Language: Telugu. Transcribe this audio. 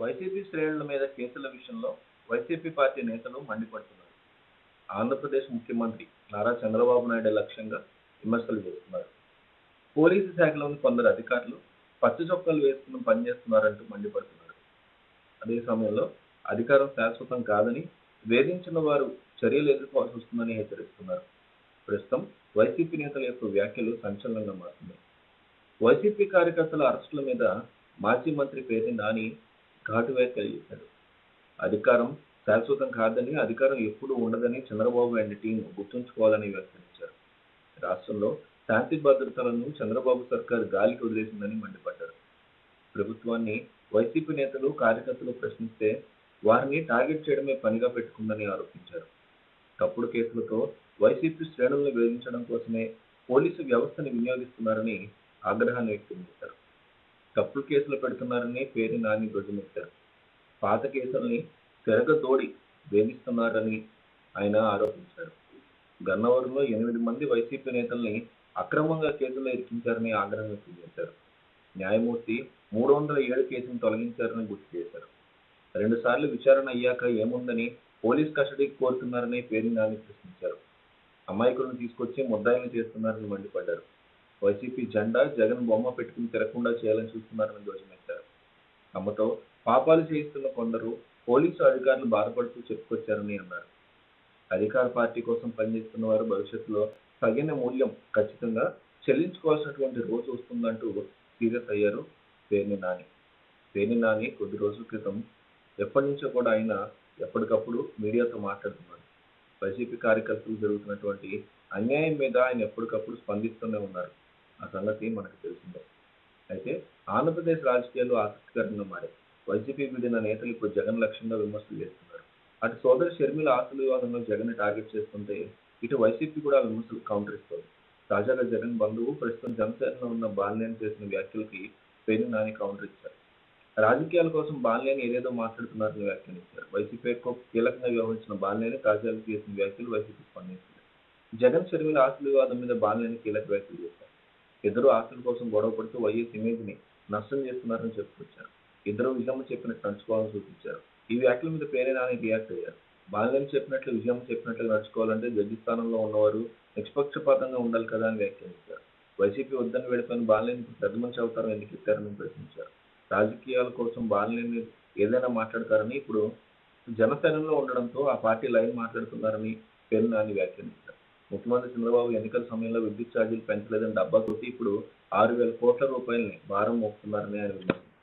వైసీపీ శ్రేణుల మీద కేసుల విషయంలో వైసీపీ పార్టీ నేతలు మండిపడుతున్నారు. ఆంధ్రప్రదేశ్ ముఖ్యమంత్రి నారా చంద్రబాబు నాయుడు లక్ష్యంగా విమర్శలు చేస్తున్నారు. పోలీసు శాఖలోని కొందరు అధికారులు పచ్చ చొక్కాలు వేసుకుని పనిచేస్తున్నారంటూ మండిపడుతున్నారు. అదే సమయంలో అధికారం శాశ్వతం కాదని వేధించిన వారు చర్యలు ఎదుర్కోవాల్సి వస్తుందని హెచ్చరిస్తున్నారు. ప్రస్తుతం వైసీపీ నేతల యొక్క వ్యాఖ్యలు సంచలనంగా మారుతున్నాయి. వైసీపీ కార్యకర్తల అరెస్టుల మీద మాజీ మంత్రి పేరు నాని ఘాటు వ్యాఖ్యలు అధికారం శాశ్వతం కాదని అధికారం ఎప్పుడూ ఉండదని చంద్రబాబు అండ్ టీం గుర్తుంచుకోవాలని వ్యాఖ్యానించారు రాష్ట్రంలో శాంతి భద్రతలను చంద్రబాబు సర్కార్ గాలికి వదిలేసిందని మండిపడ్డారు. ప్రభుత్వాన్ని వైసీపీ నేతలు కార్యకర్తలు ప్రశ్నిస్తే వారిని టార్గెట్ చేయడమే పనిగా పెట్టుకుందని ఆరోపించారు. తప్పుడు కేసులతో వైసీపీ శ్రేణులను వేధించడం కోసమే పోలీసు వ్యవస్థను వినియోగిస్తున్నారని ఆగ్రహాన్ని వ్యక్తం చేశారు. తప్పుడు కేసులు పెడుతున్నారని పేరు నాని ధ్వజమెత్తారు పాత కేసుల్ని తిరగతోడి వేధిస్తున్నారని ఆయన ఆరోపించారు. గన్నవరంలో ఎనిమిది మంది వైసీపీ నేతల్ని అక్రమంగా కేసుల్లో ఇరికించారని ఆగ్రహం వ్యక్తం చేశారు. న్యాయమూర్తి మూడు వందల ఏడు కేసును తొలగించారని గుర్తు చేశారు. రెండుసార్లు విచారణ అయ్యాక ఏముందని పోలీస్ కస్టడీకి కోరుతున్నారని పేరు నాని ప్రశ్నించారు. అమాయకులను తీసుకొచ్చి ముద్దాయిలు చేస్తున్నారని మండిపడ్డారు. వైసీపీ జెండా జగన్ బొమ్మ పెట్టుకుని తిరగకుండా చేయాలని చూస్తున్నారని ధ్వజమెత్తారు. తమతో పాపాలు చేయిస్తున్న కొందరు పోలీసు అధికారులు బాధపడుతూ చెప్పుకొచ్చారని అన్నారు. అధికార పార్టీ కోసం పనిచేస్తున్న వారు భవిష్యత్తులో తగిన మూల్యం ఖచ్చితంగా చెల్లించుకోవాల్సినటువంటి రోజు వస్తుందంటూ సీరియస్ అయ్యారు పేర్ని నాని. పేర్ని నాని కొద్ది రోజుల క్రితం ఎప్పటి నుంచో కూడా ఆయన ఎప్పటికప్పుడు మీడియాతో మాట్లాడుతున్నారు వైసీపీ కార్యకర్తలు జరుగుతున్నటువంటి అన్యాయం మీద ఆయన ఎప్పటికప్పుడు స్పందిస్తూనే ఉన్నారు. ఆ సంగతి మనకు తెలిసిందే. అయితే ఆంధ్రప్రదేశ్ రాజకీయాలు ఆసక్తికరంగా మారాయి వైసీపీ విడిన నేతలు ఇప్పుడు జగన్ లక్ష్యంగా విమర్శలు చేస్తున్నారు. అటు సోదరి షర్మిల ఆస్తుల వివాదంలో జగన్ టార్గెట్ చేస్తుంటే ఇటు వైసీపీ కూడా విమర్శలు కౌంటర్ ఇస్తుంది తాజాగా జగన్ బంధువు ప్రస్తుతం జనసేనలో ఉన్న బాలినేని చేసిన వ్యాఖ్యలకి పేరు నాని కౌంటర్ ఇచ్చారు రాజకీయాల కోసం బాలినేని ఏదేదో మాట్లాడుతున్నారని వ్యాఖ్యానించారు. వైసీపీ ఎక్కువ కీలకంగా వ్యవహరించిన బాలినేని తాజాగా చేసిన వ్యాఖ్యలు వైసీపీ స్పందించింది. జగన్ షర్మిల ఆస్తుల వివాదం మీద బాలినేని కీలక వ్యాఖ్యలు చేశారు. ఇద్దరు ఆస్తుల కోసం గొడవ పడుతూ వైఎస్ ఇమేజ్ని నష్టం చేస్తున్నారని చెప్పుకొచ్చారు. ఇద్దరు విజయమ్మ చెప్పినట్టు నడుచుకోవాలని సూచించారు. ఈ వ్యాఖ్యల మీద పేరే నాని రియాక్ట్ అయ్యారు. బాలినేని చెప్పినట్లు విజయమ్మ చెప్పినట్లు నడుచుకోవాలంటే జడ్జి స్థానంలో ఉన్నవారు నిష్పక్షపాతంగా ఉండాలి కదా అని వ్యాఖ్యానించారు. వైసీపీ వద్దని వెళ్ళిపోయిన బాలినేని పెద్ద మంచి అవతారం ఎందుకు ఎత్తారని ప్రశ్నించారు. రాజకీయాల కోసం బాలినేని ఏదైనా మాట్లాడతారని ఇప్పుడు జనసేనలో ఉండడంతో ఆ పార్టీ లైన్ మాట్లాడుతున్నారని పేరు నాని వ్యాఖ్యానించారు. ముఖ్యమంత్రి చంద్రబాబు ఎన్నికల సమయంలో విద్యుత్ ఛార్జీలు పెంచలేదని డబ్బా కొట్టి ఇప్పుడు ఆరు వేల కోట్ల రూపాయలని భారం మోపుతున్నారని ఆయన విమర్శించారు